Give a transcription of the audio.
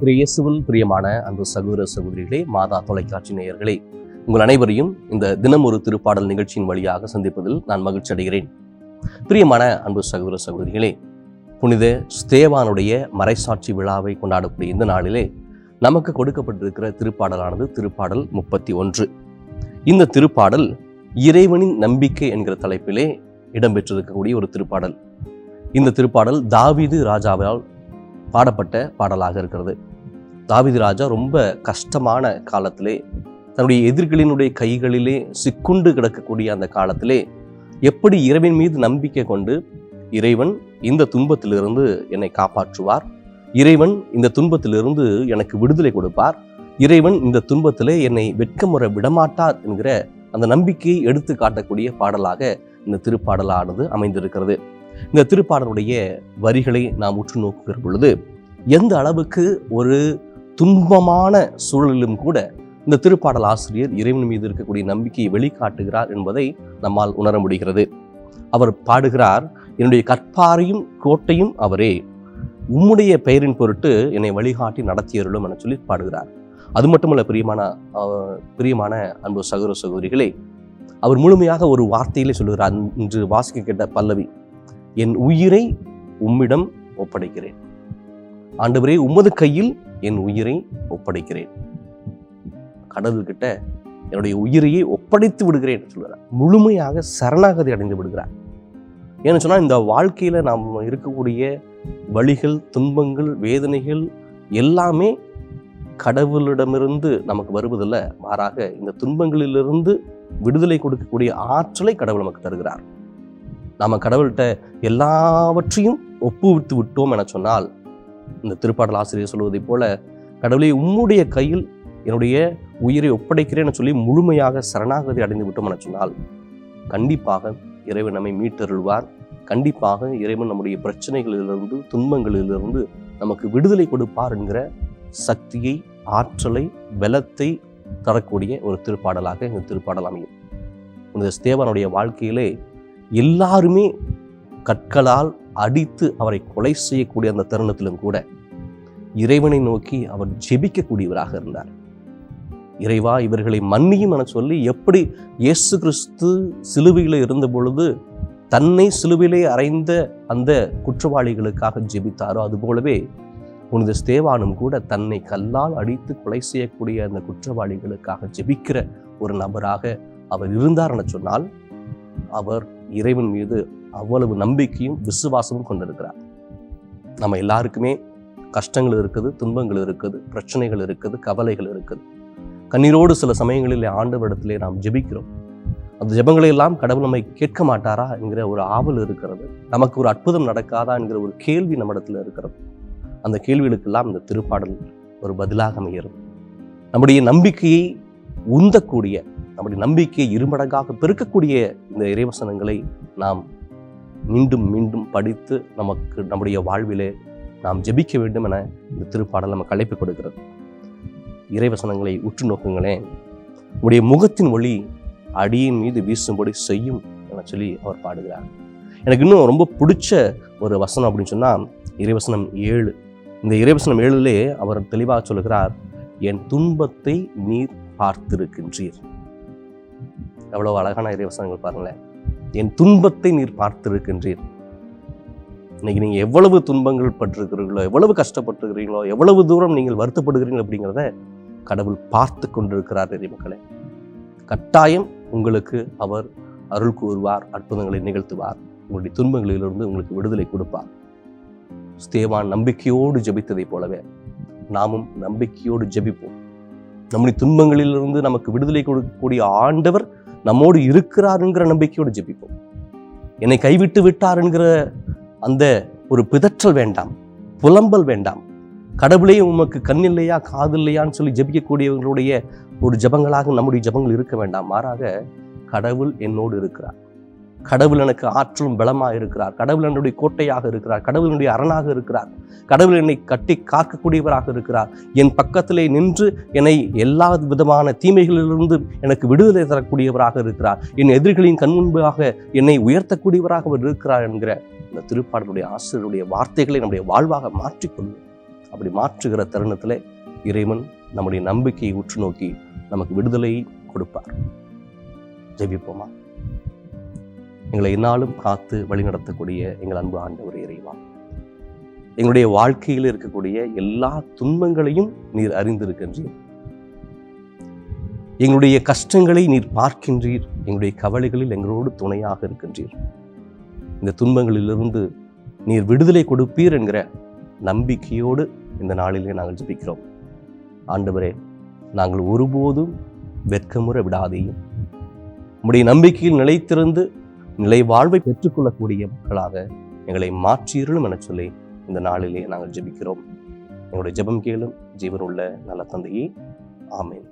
திரு இயேசுவின் பிரியமான அன்பு சகோதர சகோதரிகளே மாதா தொலைக்காட்சி நேயர்களே உங்கள் அனைவரையும் இந்த தினம் ஒரு திருப்பாடல் நிகழ்ச்சியின் வழியாக சந்திப்பதில் நான் மகிழ்ச்சி அடைகிறேன். பிரியமான அன்பு சகோதர சகோதரிகளே புனித ஸ்தேவானுடைய மறைசாட்சி விழாவை கொண்டாடக்கூடிய இந்த நாளிலே நமக்கு கொடுக்கப்பட்டிருக்கிற திருப்பாடலானது திருப்பாடல் முப்பத்தி ஒன்று. இந்த திருப்பாடல் இறைவனின் நம்பிக்கை என்கிற தலைப்பிலே இடம்பெற்றிருக்கக்கூடிய ஒரு திருப்பாடல். இந்த திருப்பாடல் தாவீது ராஜாவால் பாடப்பட்ட பாடலாக இருக்கிறது. தாவீது ராஜா ரொம்ப கஷ்டமான காலத்திலே தன்னுடைய எதிர்களினுடைய கைகளிலே சிக்குண்டு கிடக்கக்கூடிய அந்த காலத்திலே எப்படி இறைவன் மீது நம்பிக்கை கொண்டு இறைவன் இந்த துன்பத்திலிருந்து என்னை காப்பாற்றுவார்? இறைவன் இந்த துன்பத்திலிருந்து எனக்கு விடுதலை கொடுப்பார்? இறைவன் இந்த துன்பத்திலே என்னை வெட்கமுற விடமாட்டார் என்கிற அந்த நம்பிக்கையை எடுத்து காட்டக்கூடிய பாடலாக இந்த திருப்பாடலானது அமைந்திருக்கிறது. இந்த திருப்பாடலுடைய வரிகளை நாம் உற்று நோக்குகிற பொழுது எந்த அளவுக்கு ஒரு துன்பமான சூழலிலும் கூட இந்த திருப்பாடல் ஆசிரியர் இறைவன் மீது இருக்கக்கூடிய நம்பிக்கையை வெளிக்காட்டுகிறார் என்பதை நம்மால் உணர முடிகிறது. அவர் பாடுகிறார் என்னுடைய கற்பாரையும் கோட்டையும் அவரே உம்முடைய பெயரின் பொருட்டு என்னை வழிகாட்டி நடத்தியருளும் என சொல்லி பாடுகிறார். அது மட்டுமல்ல பிரியமான பிரியமான அன்பு சகோதர சகோதரிகளே அவர் முழுமையாக ஒரு வார்த்தையிலே சொல்லுகிறார். இன்று வாசிக்க கேட்ட பல்லவி என் உயிரை உம்மிடம் ஒப்படைக்கிறேன். ஆண்டவரே உமது கையில் என் உயிரை ஒப்படைக்கிறேன். கடவுள்கிட்ட என்னுடைய உயிரையே ஒப்படைத்து விடுகிறேன் என்று சொல்கிறார் முழுமையாக சரணாகதி அடைந்து விடுகிறார். ஏன்னு சொன்னால் இந்த வாழ்க்கையில் நாம் இருக்கக்கூடிய வழிகள் துன்பங்கள் வேதனைகள் எல்லாமே கடவுளிடமிருந்து நமக்கு வருவதில்லை. மாறாக இந்த துன்பங்களிலிருந்து விடுதலை கொடுக்கக்கூடிய ஆற்றலை கடவுள் நமக்கு தருகிறார். நாம் கடவுள்கிட்ட எல்லாவற்றையும் ஒப்புவித்து விட்டோம் என சொன்னால் இந்த திருப்பாடல் ஆசிரியர் சொல்வதைப் போல கடவுளை உம்முடைய கையில் என்னுடைய உயிரை ஒப்படைக்கிறேன்னு சொல்லி முழுமையாக சரணாகதி அடைந்து விட்டோம் என சொன்னால் கண்டிப்பாக இறைவன் நம்மை மீட்டருள்வார். கண்டிப்பாக இறைவன் நம்முடைய பிரச்சனைகளிலிருந்து துன்பங்களிலிருந்து நமக்கு விடுதலை கொடுப்பார் என்கிற சக்தியை ஆற்றலை பலத்தை தரக்கூடிய ஒரு திருப்பாடலாக இந்த திருப்பாடல் அமையும். இந்த ஸ்தேவனுடைய வாழ்க்கையிலே எல்லாருமே கற்களால் அடித்து அவரை கொலை செய்யக்கூடிய அந்த தருணத்திலும் கூட இறைவனை நோக்கி அவர் ஜெபிக்கக்கூடியவராக இருந்தார். இறைவா இவர்களை மன்னியும் என சொல்லி எப்படி இயேசு கிறிஸ்து சிலுவையில் இருந்த பொழுது தன்னை சிலுவிலே அறைந்த அந்த குற்றவாளிகளுக்காக ஜெபித்தாரோ அதுபோலவே புனித ஸ்தேவானும் கூட தன்னை கல்லால் அடித்து கொலை செய்யக்கூடிய அந்த குற்றவாளிகளுக்காக ஜெபிக்கிற ஒரு நபராக அவர் இருந்தார் என சொன்னால் அவர் இறைவன் மீது அவ்வளவு நம்பிக்கையும் விசுவாசமும் கொண்டிருக்கிறார். நம்ம எல்லாருக்குமே கஷ்டங்கள் இருக்குது துன்பங்கள் இருக்குது பிரச்சனைகள் இருக்குது கவலைகள் இருக்குது. கண்ணீரோடு சில சமயங்களில் ஆண்டவரிடத்திலே நாம் ஜெபிக்கிறோம். அந்த ஜெபங்களை எல்லாம் கடவுள் நம்மை கேட்க மாட்டாரா என்கிற ஒரு ஆவல் இருக்கிறது. நமக்கு ஒரு அற்புதம் நடக்காதா என்கிற ஒரு கேள்வி நம்மிடத்தில் இருக்கிறது. அந்த கேள்விகளுக்கெல்லாம் இந்த திருப்பாடல் ஒரு பதிலாக அமைகிறது. நம்முடைய நம்பிக்கையை உந்தக்கூடிய நம்முடைய நம்பிக்கையை இருமடங்காக பெருக்கக்கூடிய இந்த இறைவசனங்களை நாம் மீண்டும் மீண்டும் படித்து நமக்கு நம்முடைய வாழ்விலே நாம் ஜெபிக்க வேண்டும் என இந்த திருப்பாடல் நமக்கு அழைப்பு கொடுக்கிறது. இறைவசனங்களை உற்று நோக்குங்களேன். உடைய முகத்தின் ஒளி அடியின் மீது வீசும்படி செய்யும் என சொல்லி அவர் பாடுகிறார். எனக்கு இன்னும் ரொம்ப பிடிச்ச ஒரு வசனம் அப்படின்னு சொன்னால் இறைவசனம் ஏழு. இந்த இறைவசனம் ஏழுலே அவர் தெளிவாக சொல்லுகிறார் என் துன்பத்தை நீர் பார்த்திருக்கின்றீர். எவ்வளவு அழகான இறைவசனங்கள் பாருங்களேன். என் துன்பத்தை நீர் பார்த்திருக்கின்றீர். இன்னைக்கு நீங்கள் எவ்வளவு துன்பங்கள் பட்டிருக்கிறீர்களோ எவ்வளவு கஷ்டப்பட்டுருக்கிறீங்களோ எவ்வளவு தூரம் நீங்கள் வருத்தப்படுகிறீர்கள் அப்படிங்கிறத கடவுள் பார்த்து கொண்டிருக்கிறார் மக்களே. கட்டாயம் உங்களுக்கு அவர் அருள் கூறுவார் அற்புதங்களை நிகழ்த்துவார். உங்களுடைய துன்பங்களிலிருந்து உங்களுக்கு விடுதலை கொடுப்பார். ஸ்தேவான் நம்பிக்கையோடு ஜெபித்ததைப் போலவே நாமும் நம்பிக்கையோடு ஜெபிப்போம். நம்முடைய துன்பங்களிலிருந்து நமக்கு விடுதலை கொடுக்கக்கூடிய ஆண்டவர் நம்மோடு இருக்கிறார் என்கிற நம்பிக்கையோடு ஜெபிப்போம். என்னை கைவிட்டு விட்டார் என்கிற அந்த ஒரு பிதற்றல் வேண்டாம் புலம்பல் வேண்டாம். கடவுளே உமக்கு கண் இல்லையா காது இல்லையான்னு சொல்லி ஜபிக்கக்கூடியவர்களுடைய ஒரு ஜெபங்களாக நம்முடைய ஜெபங்கள் இருக்க வேண்டாம். மாறாக கடவுள் என்னோடு இருக்கிறார். கடவுள் எனக்கு ஆற்றலும் பலமாக இருக்கிறார். கடவுள் என்னுடைய கோட்டையாக இருக்கிறார். கடவுள் என்னுடைய அரணாக இருக்கிறார். கடவுள் என்னை கட்டி காக்கக்கூடியவராக இருக்கிறார். என் பக்கத்திலே நின்று என்னை எல்லா விதமான தீமைகளிலிருந்து எனக்கு விடுதலை தரக்கூடியவராக இருக்கிறார். என் எதிரிகளின் கண் முன்பாக என்னை உயர்த்தக்கூடியவராக அவர் இருக்கிறார் என்கிற இந்த திருப்பாடலுடைய ஆசிரியருடைய வார்த்தைகளை நம்முடைய வாழ்வாக மாற்றிக்கொள்வோம். அப்படி மாற்றுகிற தருணத்தில் இறைவன் நம்முடைய நம்பிக்கையை உற்று நோக்கி நமக்கு விடுதலையை கொடுப்பார். ஜெபிப்போமா? எங்களை என்னாலும் காத்து வழிநடத்தக்கூடிய எங்கள் அன்பு ஆண்டவர் இறைவா. எங்களுடைய வாழ்க்கையில் இருக்கக்கூடிய எல்லா துன்பங்களையும் நீர் அறிந்திருக்கின்றீர். எங்களுடைய கஷ்டங்களை நீர் பார்க்கின்றீர். எங்களுடைய கவலைகளில் எங்களோடு துணையாக இருக்கின்றீர். இந்த துன்பங்களிலிருந்து நீர் விடுதலை கொடுப்பீர் என்கிற நம்பிக்கையோடு இந்த நாளிலே நாங்கள் ஜபிக்கிறோம். ஆண்டவரே நாங்கள் ஒருபோதும் வெட்கமுற விடாதேயும் உம்முடைய நம்பிக்கையில் நிலைத்திருந்து நிலை வாழ்வை பெற்றுக்கொள்ளக்கூடிய மக்களாக எங்களை மாற்றியிருளும் என சொல்லி இந்த நாளிலே நாங்கள் ஜெபிக்கிறோம். எங்களுடைய ஜெபம் கேளும் ஜீவனுள்ள நல்ல தந்தையே. ஆமேன்.